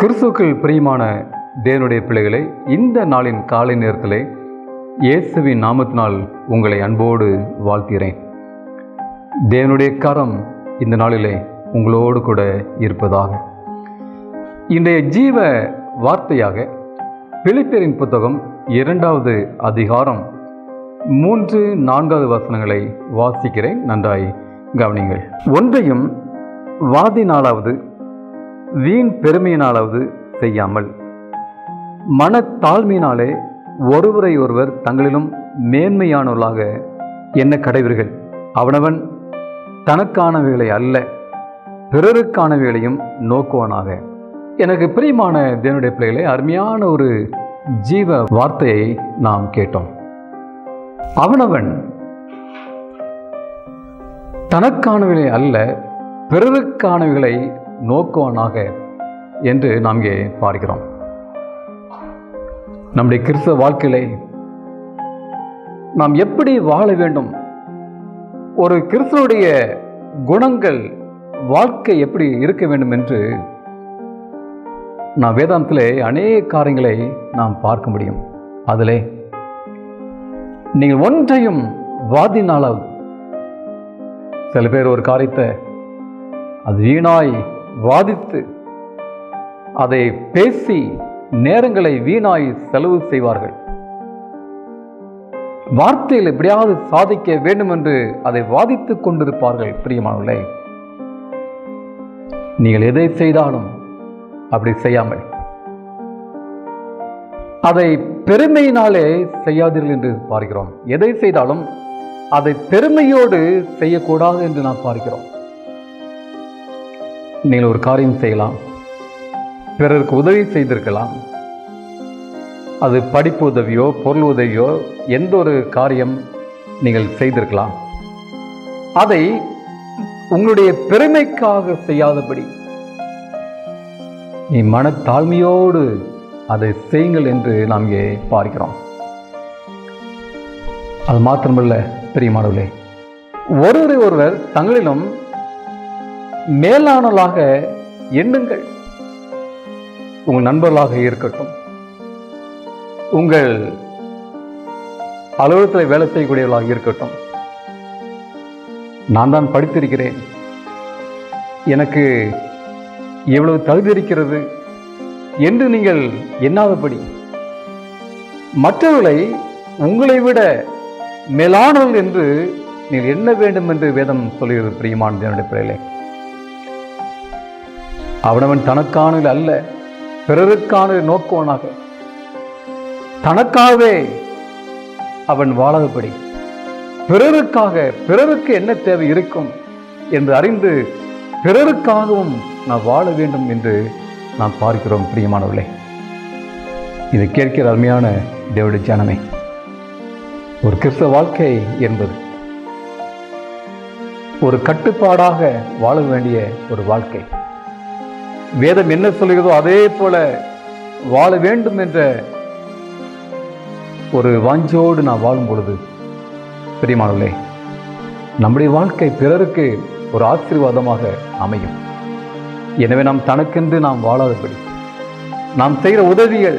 கிறிஸ்துக்கள் பிரியமான தேவனுடைய பிள்ளைகளை இந்த நாளின் காலை நேரத்தில் இயேசுவின் நாமத்தினால் உங்களை அன்போடு வாழ்த்துகிறேன். தேவனுடைய கரம் இந்த நாளிலே உங்களோடு கூட இருப்பதாக. இன்றைய ஜீவ வார்த்தையாக பிலிப்பியரின் புத்தகம் இரண்டாவது அதிகாரம் மூன்று நான்காவது வசனங்களை வாசிக்கிறேன். நன்றாய் கவனிங்கள் ஒன்றையும் வாதினாலாவது வீண் பெருமையினாலாவது செய்யாமல். மனத்தாழ்மையினாலே ஒருவரை ஒருவர் தங்களிலும் மேன்மையானவர்களாக என்ன கடைவீர்கள். அவனவன் தனக்கானவைகளை அல்ல பிறருக்கானவைகளையும் நோக்குவானாக. எனக்கு பிரியமான தேவனுடைய பிள்ளைகளை அருமையான ஒரு ஜீவ வார்த்தையை நாம் கேட்டோம். அவனவன் தனக்கானவைகளை அல்ல பிறருக்கானவைகளை நோக்குவானாக என்று நாம் இங்கே பார்க்கிறோம் நம்முடைய கிறிஸ்தவ வாழ்க்கையிலே நாம் எப்படி வாழ வேண்டும்? ஒரு கிறிஸ்தனுடைய குணங்கள் வாழ்க்கை எப்படி இருக்க வேண்டும் என்று நான் வேதாந்தத்திலே அநேக காரியங்களை நாம் பார்க்க முடியும். அதிலே நீங்கள் ஒன்றையும் வாதினாலாவது சில பேர் ஒரு காரியத்தை அது வீணாய் வாதித்து அதை பேசி நேரங்களை வீணாய் செலவு செய்வார்கள். வார்த்தையில் எப்படியாவது சாதிக்க வேண்டும் என்று அதை வாதித்துக் கொண்டிருப்பார்கள் பிரியமானவர்களே. நீங்கள் எதை செய்தாலும் அப்படி செய்யாமல் அதை பெருமையினாலே செய்யாதீர்கள் என்று பார்க்கிறோம். எதை செய்தாலும் அதை பெருமையோடு செய்யக்கூடாது என்று நாம் பார்க்கிறோம். நீங்கள் ஒரு காரியம் செய்யலாம். பிறருக்கு உதவி செய்திருக்கலாம். அது படிப்பு உதவியோ பொருள் உதவியோ எந்த ஒரு காரியம் நீங்கள் செய்திருக்கலாம். அதை உங்களுடைய பெருமைக்காக செய்யாதபடி நீ மனத்தாழ்மையோடு அதை செய்யுங்கள் என்று நாம் இங்கே பார்க்கிறோம் அது மாத்திரமல்ல பிரியமானவர்களே ஒருவரை ஒருவர் தங்களிலும் மேலானலாக எண்ணுங்கள். உங்கள் நண்பர்களாக இருக்கட்டும். உங்கள் அலுவலகத்தில் வேலை செய்யக்கூடியவர்களாக இருக்கட்டும். நான் தான் படித்திருக்கிறேன். எனக்கு எவ்வளவு தகுதி இருக்கிறது என்று நீங்கள் எண்ணாதபடி மற்றவர்களை உங்களை விட மேலானவர்கள் என்று நீங்கள் எண்ண வேண்டும் என்று வேதம் சொல்கிறது பிரியமான தேவனுடைய பிள்ளைகளே. அவனவன் தனக்கானது அல்ல பிறருக்கான நோக்குவனாக. தனக்காகவே அவன் வாழாதபடி பிறருக்காக பிறருக்கு என்ன தேவை இருக்கும் என்று அறிந்து பிறருக்காகவும் நான் வாழ வேண்டும் என்று நாம் பார்க்கிறோம் பிரியமானவர்களே. இதை கேட்கிற அருமையான தேவடி ஜனமே ஒரு கிறிஸ்தவ வாழ்க்கை என்பது ஒரு கட்டுப்பாடாக வாழ வேண்டிய ஒரு வாழ்க்கை. வேதம் என்ன சொல்கிறதோ அதே போல வாழ வேண்டும் என்ற ஒரு வாஞ்சோடு நான் வாழும் பொழுது பெரியமானவர்களே நம்முடைய வாழ்க்கை பிறருக்கு ஒரு ஆசீர்வாதமாக அமையும். எனவே நாம் தனக்கென்று நாம் வாழாதபடி நாம் செய்கிற உதவிகள்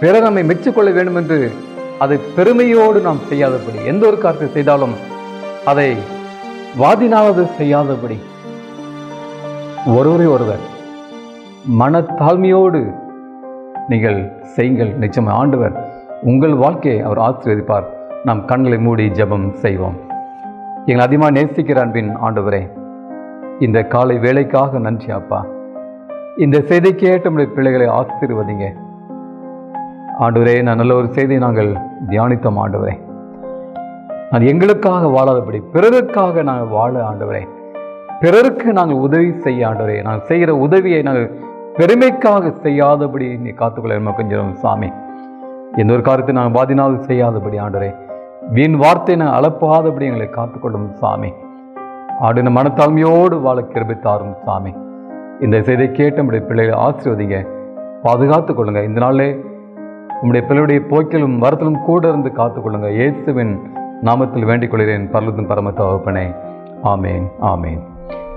பிறர் நம்மை மெச்சிக்கொள்ள வேண்டும் என்று அதை பெருமையோடு நாம் செய்யாதபடி எந்த ஒரு காரியத்தை செய்தாலும் அதை வாதினாவது செய்யாதபடி ஒருவரை ஒருவர் மனத்தாழ்மையோடு நீங்கள் செய்யுங்கள். நிச்சயம் ஆண்டவர் உங்கள் வாழ்க்கையை அவர் ஆசீர்வதிப்பார். நாம் கண்களை மூடி ஜெபம் செய்வோம். எங்கள் அதிகமாக நேசிக்கிற அன்பின் ஆண்டவரே இந்த காலை வேலைக்காக நன்றி அப்பா. இந்த செய்தி கேட்ட நம்முடைய பிள்ளைகளை ஆசீர்வதிங்க. ஆண்டவரே நான் நல்ல ஒரு செய்தியை நாங்கள் தியானித்தோம் ஆண்டவரே. நான் எங்களுக்காக வாழாதபடி பிறருக்காக நாங்கள் வாழ ஆண்டவரே. பிறருக்கு நாங்கள் உதவி செய்ய ஆண்டவரே. நாங்கள் செய்கிற உதவியை நாங்கள் பெருமைக்காக செய்யாதபடி நீ காத்துக்கொள்ள நம்ம கொஞ்சம் சாமி. எந்த ஒரு காரியத்தை நான் பாதினால் செய்யாதபடி ஆண்டரே வீண் வார்த்தை நான் அளப்பாதபடி எங்களை காத்துக்கொள்ளும் சாமி. ஆடின மனத்தாழ்மையோடு வாழ கிருபித்தாரும் தாரும் சாமி. இந்த செய்தியை கேட்ட நம்முடைய பிள்ளைகளை ஆசீர்வதிங்க. பாதுகாத்து கொள்ளுங்க. இந்த நாளிலே உங்களுடைய பிள்ளையுடைய போக்கிலும் வரத்திலும் கூட இருந்து காத்துக்கொள்ளுங்க. இயேசுவின் நாமத்தில் வேண்டிக் கொள்கிறேன். பரலத்தின் பரம தகப்பனே ஆமேன் ஆமேன்.